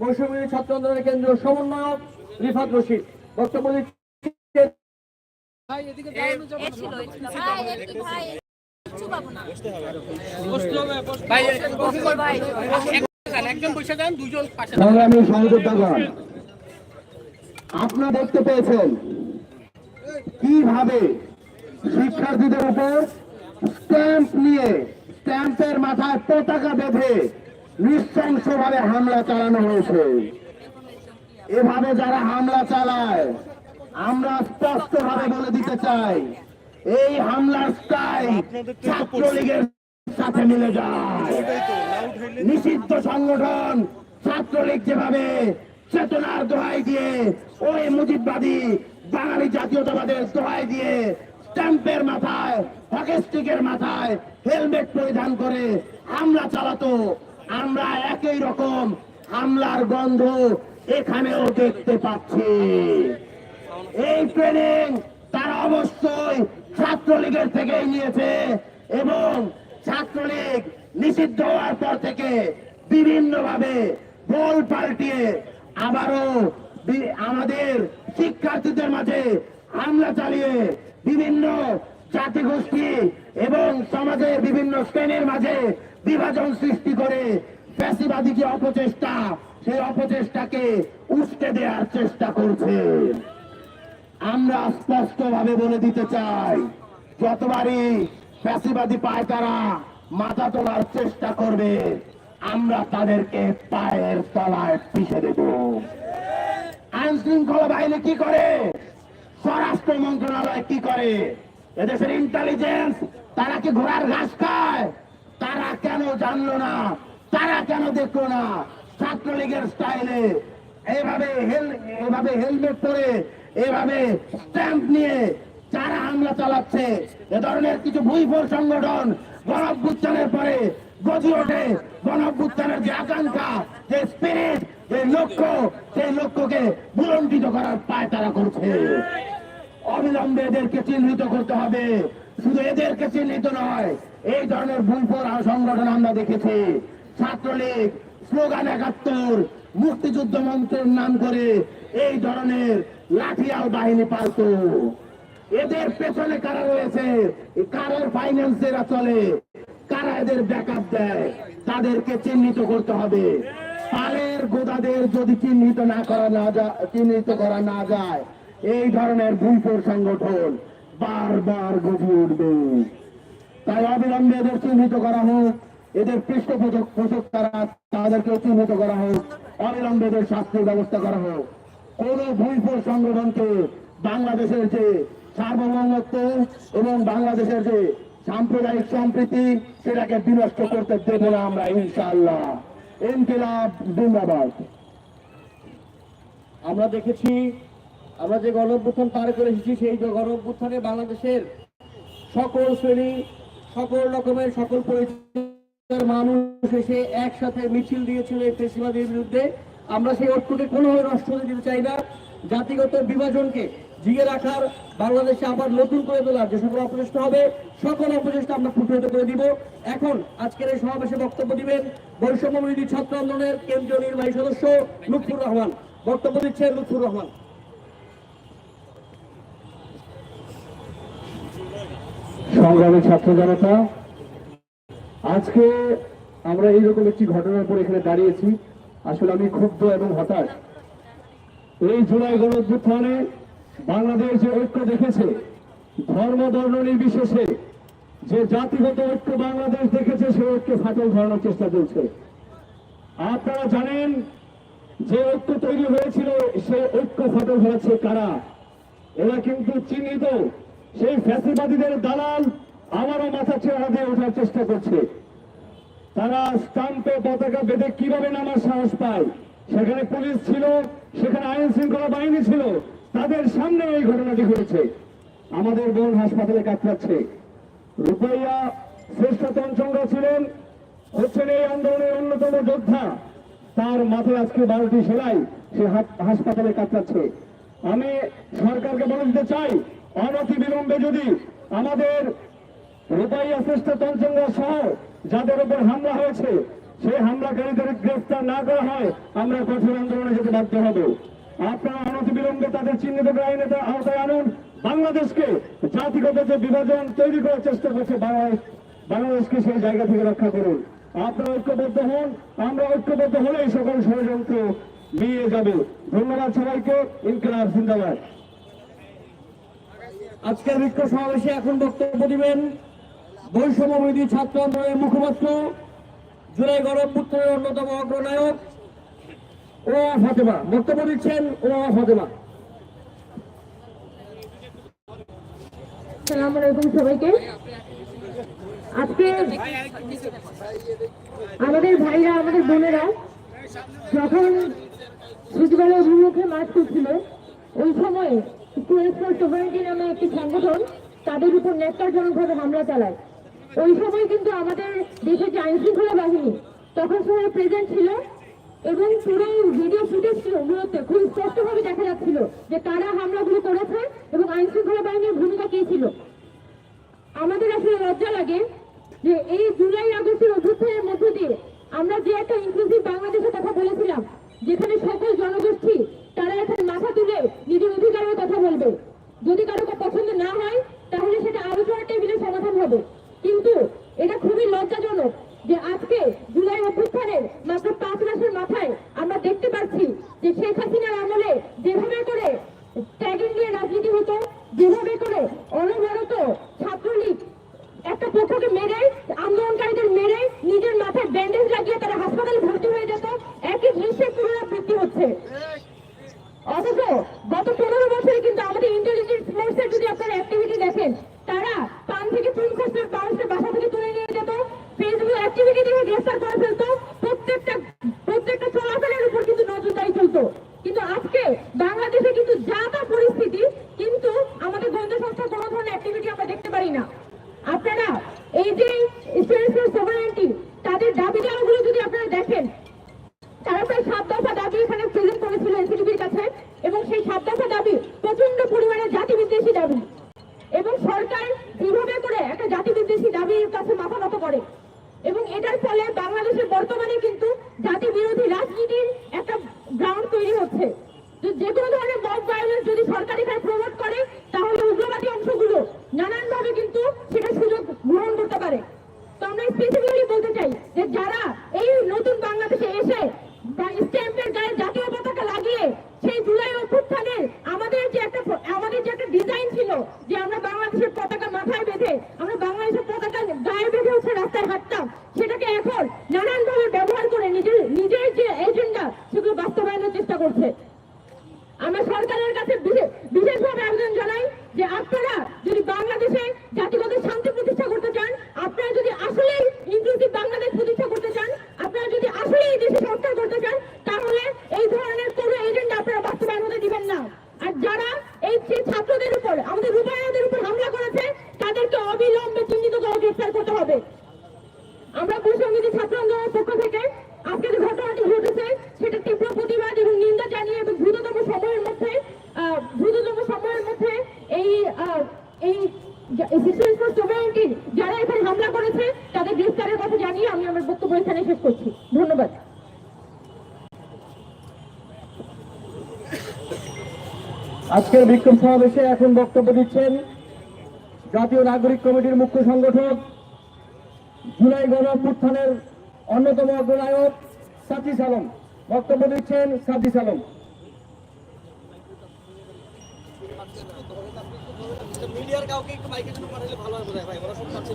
বৈষম্য ছাত্র আন্দোলনের কেন্দ্রীয় সমন্বয়ক রিফাত রশিদ। বক্তব্য আপনারা দেখতে পেয়েছেন কীভাবে শিক্ষার্থীদের উপর স্ট্যাম্প নিয়ে স্ট্যাম্পের মাথায় পতাকা বেঁধে নৃশংসভাবে হামলা চালানো হয়েছে। এভাবে যারা হামলা চালায়, আমরা স্পষ্টভাবে বলে দিতে চাই, এই হামলার স্টাইল ছাত্রলীগের সাথে মিলে যায়। নিষিদ্ধ সংগঠন ছাত্রলীগ যেভাবে চেতনার দোহাই দিয়ে ওই মুজিববাদী বাঙালি জাতীয়তাবাদের দোহাই দিয়ে স্ট্যাম্পের মাথায় হকেস্টিকের মাথায় হেলমেট পরিধান করে হামলা চালাতো আমরা একই রকম হামলার গন্ধ এখানেও দেখতে পাচ্ছি। এই ট্রেনিং তারা অবশ্যই ছাত্রলীগের থেকেই নিয়েছে এবং ছাত্রলীগ নিষিদ্ধ হওয়ার পর থেকে বিভিন্ন ভাবে বল পাল্টিয়ে আবারও আমাদের শিক্ষার্থীদের মাঝে হামলা চালিয়ে বিভিন্ন জাতিগোষ্ঠী এবং সমাজের বিভিন্ন শ্রেণির মাঝে বিভাজন সৃষ্টি করে ফ্যাসিবাদী অপচেষ্টা, সেই অপচেষ্টাকে উস্কে দেওয়ার চেষ্টা করছে। আমরা স্পষ্ট ভাবে বলে দিতে চাই, যতবারই ফ্যাসিবাদী পায় তারা মাথা তোলার চেষ্টা করবে, আমরা তাদেরকে পায়ের তলায় পিষে দেব। আইন শৃঙ্খলা বাহিনী কি করে? স্বরাষ্ট্র মন্ত্রণালয় কি করে? এদেশের ইন্টেলিজেন্স তারা কি ঘোড়ার ঘাস খায়? তারা কেন জানলো না? তারা কেন দেখল না? ছাত্রলীগের স্টাইলে এইভাবে হেল এভাবে হেলমেট পরে, এভাবে স্ট্যাম্প নিয়ে যারা হামলা চালাচ্ছে, এ ধরনের কিছু ভুইফোর সংগঠন গণঅভ্যুত্থানের পরে গজি ওঠে। গণঅভ্যুত্থানের যে আকাঙ্ক্ষা, যে স্পিরিট যে লক্ষ্য, সেই লক্ষ্যকে বুলন্ডিত করার পায় তারা করছে। অবিলম্বে এদেরকে চিহ্নিত করতে হবে। শুধু এদেরকে চিহ্নিত নয়, এই ধরনের ভুলফোর সংগঠন আমরা দেখেছি। ছাত্রলীগ, স্লোগান একাত্তর, মুক্তিযুদ্ধ মন্ত্রের নাম করে এই ধরনের লাঠিয়াল বাহিনী পালত। এদের পেছনে কারা রয়েছে? কারের ফাইন্যান্সেরা চলে? কারা এদের ব্যাকআপ দেয়? তাদেরকে চিহ্নিত করতে হবে। পালের গোদাদের যদি চিহ্নিত না করা না যায় চিহ্নিত করা না যায় এই ধরনের ভুলফোর সংগঠন বারবার গজে উঠবে। তাই অবিলম্বে এদের চিহ্নিত করা হোক, এদের পৃষ্ঠপোষক পোষক তারা তাদেরকে চিহ্নিত করা হোক, অবিলম্বে এদের শাস্তির ব্যবস্থা করা হোক। কোন ভুলফোর সংগঠনকে বাংলাদেশের যে সার্বভৌমত্ব এবং বাংলাদেশের যে সাম্প্রদায়িক সম্প্রীতি, সেটাকে বিনষ্ট করতে দেব না আমরা, ইনশাআল্লাহ। ইনকিলাব জিন্দাবাদ। আমরা দেখেছি আমরা যে গণ অভ্যুত্থান পার করে এসেছি, সেই যে গণ অভ্যুত্থানে বাংলাদেশের সকল শ্রেণি, সকল রকমের, সকল পরিচয়ের মানুষ এসে একসাথে মিছিল দিয়েছিল এই ফেসিবাদের বিরুদ্ধে। আমরা সেই ঐক্যকে কোনোভাবে নষ্ট হতে দিতে চাই না। জাতিগত বিভাজনকে জিয়ে রাখার বাংলাদেশে আবার নতুন করে তোলার যে সকল অপচেষ্টা হবে, সকল অপচেষ্টা আমরা প্রতিহত করে দিব। এখন আজকের এই সমাবেশে বক্তব্য দিবেন বৈষম্য ছাত্র আন্দোলনের কেন্দ্রীয় নির্বাহী সদস্য লুৎফুর রহমান। বক্তব্য দিচ্ছেন লুৎফুর রহমান। সংগ্রামী ছাত্র জনতা, আজকে আমরা এইরকম একটি ঘটনার উপর এখানে দাঁড়িয়েছি। আসলে আমি ক্ষুব্ধ এবং হতাশ। এই জুলাই গণ বাংলাদেশ যে ঐক্য দেখেছে, ধর্ম ধর্ম নির্বিশেষে যে জাতিগত ঐক্য বাংলাদেশ দেখেছে, সেই ঐক্য ফাটল ধরানোর চেষ্টা চলছে। আপনারা জানেন যে ঐক্য তৈরি হয়েছিল, সেই ঐক্য ফাটল ধরাচ্ছে কারা? এরা কিন্তু চিহ্নিত। সেই ফ্যাসিবাদীদের দালাল আবারও মাথা চেহারা দিয়ে ওঠার চেষ্টা করছে। তারা স্টাম্পে পতাকা বেঁধে কীভাবে নামার সাহস পায়? সেখানে পুলিশ ছিল, সেখানে আইন শৃঙ্খলা বাহিনী ছিল। তাদের সামনে এই ঘটনাটি ঘটেছে। আমাদের বোন হাসপাতালে কাতরাচ্ছে রূপাইয়া শ্রেষ্ঠ তঞ্চঙ্গ ছিলেন, হচ্ছেন এই আন্দোলনের অন্যতম যোদ্ধা। তার মাথায় আজকে বারোটি সেলাই, সে হাসপাতালে কাতরাচ্ছে আমি সরকারকে বলে দিতে চাই অনতি বিলম্বে যদি আমাদের রূপাইয়া শ্রেষ্ঠ তঞ্চঙ্গ সহ যাদের উপর হামলা হয়েছে, সেই হামলাকারীদের গ্রেফতার না করা হয়, আমরা কঠোর আন্দোলনে যেতে বাধ্য হব। আপনারা অনতিবিলম্বে তাদের চিহ্নিত আইনের আওতায় আনুন। বাংলাদেশকে জাতিগত যে বিভাজন তৈরি করার চেষ্টা করছে বাংলাদেশ। বাংলাদেশকে সেই জায়গা থেকে রক্ষা করুন। আপনারা ঐক্যবদ্ধ হন। আমরা ঐক্যবদ্ধ হলে এই সকল ষড়যন্ত্র নিয়ে যাবে। ধন্যবাদ সবাইকে। ইনকলাব, জিন্দাবাদ। আজকের বিক্ষোভ সমাবেশে এখন বক্তব্য দিবেন বৈষম্যবিধি ছাত্র আন্দোলনের মুখপাত্র, জুলাই গণপুত্রের অন্যতম অগ্রনায়ক ও ফাতেমা। বক্তব্য দিচ্ছেন ও ফাতেমা। সালাম আলাইকুম সবাইকে। আজকে আমাদের ভাইরা, আমাদের বোনেরা যখন সচিবালয় অভিমুখে মাঠ করছিল ওই সময় ফর সোভারেন্টি নামে একটি সংগঠন, তাদের উপর ন্যাক্কারজনকভাবে হামলা চালায়। ওই সময় কিন্তু আমাদের দেশের যে আইন শৃঙ্খলা বাহিনী, তখন সময় প্রেজেন্ট ছিল এবং পুরো ভিডিও ফুটেজ ছিল মূলত। খুব স্পষ্টভাবে দেখা যাচ্ছিল যে কারা হামলাগুলো করেছে এবং আইন শৃঙ্খলা বাহিনীর ভূমিকা কি ছিল। আমাদের আসলে লজ্জা লাগে যে এই জুলাই আগস্টের অভ্যুত্থানের মধ্য দিয়ে আমরা যে একটা ইনক্লুসিভ বাংলাদেশের কথা বলেছিলাম যেখানে সকল জনগোষ্ঠী তারা এখানে মাথা তুলে নিজের অধিকারের যদি কারও পছন্দ না হয়, তাহলে সেটা আলোচনার টেবিলে সমাধান হবে। কিন্তু এটা খুবই লজ্জাজনক যে আজকে জুলাই অভ্যুত্থানের মাত্র পাঁচ মাসের মাথায় আমরা দেখতে পাচ্ছি যে শেখ হাসিনার আমলে যেভাবে করে ট্যাগিং নিয়ে রাজনীতি হতো, যেভাবে করে অনবরত ছাত্রলীগ একটা পক্ষকে মেরে আন্দোলনকারীদের মেরে নিজের মাথায় ব্যান্ডেজ লাগিয়ে তারা হাসপাতালে ভর্তি হয়ে যেত একই দৃশ্যের পুনরাবৃত্তি হচ্ছে অথচ গত পনেরো বছরে কিন্তু আমাদের ইন্টেলিজেন্স ফোর্সের যদি আপনারা অ্যাক্টিভিটি দেখেন তারা পান থেকে চুন খসলে মানুষের বাসা থেকে তুলে নিয়ে যেত ফেসবুক অ্যাক্টিভিটি দেখে গ্রেফতার করে ফেলতো প্রত্যেকটা প্রত্যেকটা চলাফেরার উপর কিন্তু নজরদারি চলতো কিন্তু আজকে বাংলাদেশে কিন্তু যা তা পরিস্থিতি কিন্তু আমাদের গোয়েন্দা সংস্থার কোনো ধরনের অ্যাক্টিভিটি আমরা দেখতে পারি না আপনারা এই যে স্টুডেন্টস সোভারেন্টি তাদের দাবি দেওয়াগুলো যদি আপনারা দেখেন তারা প্রায় সাত দফা দাবি এখানে প্রেজেন্ট করেছিল এনসিটিভির কাছে এবং সেই সাত দফা দাবি প্রচণ্ড পরিমাণে জাতি বিদ্বেষী দাবি এবং সরকার এইভাবে করে একটা জাতি বিদ্বেষী দাবির কাছে মাথা নত করে এবং এটার ফলে বাংলাদেশের বর্তমানে কিন্তু জাতি বিরোধী রাজনীতির একটা গ্রাউন্ড তৈরি হচ্ছে তো যে কোনো ধরনের মব ভায়োলেন্স যদি সরকার এখানে প্রমোট করে তাহলে উগ্রবাদী অংশগুলো নানানভাবে কিন্তু সেটা সুযোগ গ্রহণ করতে পারে তো আমরা স্পেসিফিকলি বলতে চাই যে যারা এই নতুন বাংলাদেশে এসে বা স্ট্যাম্পের গায়ে জাতীয় পতাকা লাগিয়ে সেই জুলাই অভ্যুত্থানের আমাদের যে একটা আমাদের যে একটা ডিজাইন ছিল যে আমরা বাংলাদেশের পতাকা মাথায় বেঁধে আমরা বাংলাদেশের পতাকা গায়ে বেঁধে হচ্ছে রাস্তায় হাঁটতাম সেটাকে এখন নানানভাবে ব্যবহার করে নিজের নিজের যে এজেন্ডা সেগুলো বাস্তবায়নের চেষ্টা করছে আমরা সরকারের কাছে বিশে- বিশেষভাবে আবেদন জানাই যে আপনারা যদি বাংলাদেশে জাতিগত শান্তি প্রতিষ্ঠা করতে চান, আপনারা যদি আসলেই ইনক্লুসিভ বাংলাদেশ প্রতিষ্ঠা করতে চান আপনারা যদি আসলেই এই দেশে সংস্কার করতে চান তাহলে এই ধরনের কোনো এজেন্ডা আপনারা বাস্তবায়ন হতে দিবেন না আর যারা এই যে ছাত্রদের উপর আমাদের রূপায়ণদের উপর হামলা করেছে তাদেরকে অবিলম্বে চিহ্নিত করে গ্রেফতার করতে হবে আমরা বৈষম্যবিধি ছাত্র আন্দোলনের পক্ষ থেকে আজকে যে ঘটনাটি ঘটেছে সেটা তীব্র প্রতিবাদ এবং নিন্দা জানিয়ে এবং দ্রুততম সময়ের মধ্যে আহ, দ্রুততম সময়ের মধ্যে এই আহ, এই সোসাইটি যারা এখানে হামলা করেছে, তাদের গ্রেফতারের কথা জানিয়ে আমি আমার বক্তব্য এখানে শেষ করছি। ধন্যবাদ। আজকের বিক্ষোভ সমাবেশে এখন বক্তব্য দিচ্ছেন জাতীয় নাগরিক কমিটির মুখ্য সংগঠক, জুলাই গণঅভ্যুত্থানের অন্যতম অগ্রনায়ক সাজিস আলম বক্তব্য দিচ্ছেন সাজিস আলম মিডিয়ার কাউকে একটু মাইকের জন্য পাঠালে ভালো হবে ভাই ওরা সব পাচ্ছে।